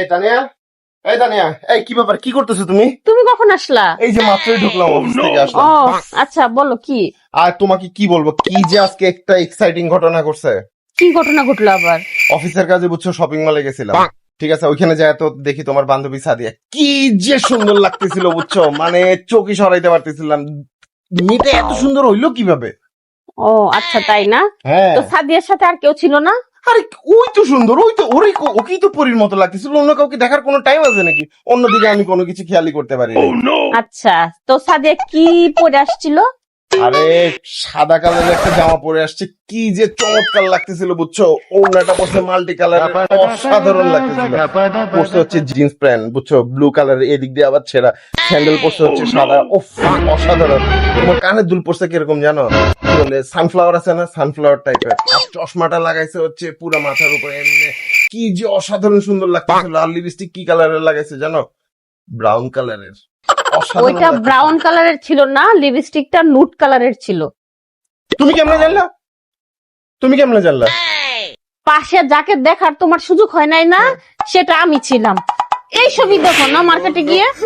এই তানিয়া এই তানিয়া এই কি ব্যাপার কি করতেছো তুমি? তুমি কখন আসলা? এই যে মাত্রই ঢুকলাম অফিস থেকে ও আসলাম আচ্ছা বলো কি? আর তোমাকে কি বলব কি যে আজকে একটা এক্সাইটিং ঘটনা করছে কি ঘটনা ঘটলো আবার? অফিসের কাজে বুঝছ শপিং মলে গেছিলাম। ঠিক আছে ওইখানে যায় তো দেখি তোমার বান্ধবী সাদিয়া। কি যে সুন্দর লাগতেছিল বুঝছ? মানে চোখই সরাইতে পারতেছিলাম। মেয়েটা এত সুন্দর হইল কীভাবে? ও আচ্ছা তাই না? হ্যাঁ। তো সাদিয়ার সাথে আর কেউ ছিল না? আরে ওই তো সুন্দর ওই তো ওরই ওকেই তো পরীর মতো লাগতেছিল অন্য কাউকে দেখার কোনো টাইম আছে নাকি? অন্যদিকে আমি কোনো কিছু খেয়ালই করতে পারি আচ্ছা তো সাদিয়া কি পরে আসছিল? আরে সাদা কালারের একটা জামা পরে আসছে। কি যে চমৎকার লাগতেছিল বুঝছ? ওড়নাটা পড়ছে মাল্টি কালার অসাধারণ লাগতেছিল। পড়ছে হচ্ছে জিন্স প্যান্ট বুঝছ? ব্লু কালার এদিক দিয়ে আবার ছেঁড়া। স্যান্ডেল পড়ছে হচ্ছে সাদা। ও অসাধারণ। তোমার কানের দুল পড়ছে কীরকম জানো? বলে সানফ্লাওয়ার আছে না? সানফ্লাওয়ার টাইপের আর চশমাটা লাগাইছে হচ্ছে পুরো মাথার উপরে। এমনি কি যে অসাধারণ সুন্দর লাগতেছিল। আর লিপস্টিক কি কালারের লাগাইছে জানো? ব্রাউন কালারের ওইটা ব্রাউন কালারের ছিল না লিপস্টিকটা নুট কালারের ছিল। তুমি কেমনে জানলা? তুমি কেমনে জানলা? পাশে যাকে দেখার তোমার সুযোগ হয় নাই না সেটা আমি ছিলাম। এই ছবি দেখো না মার্কেটে গিয়ে।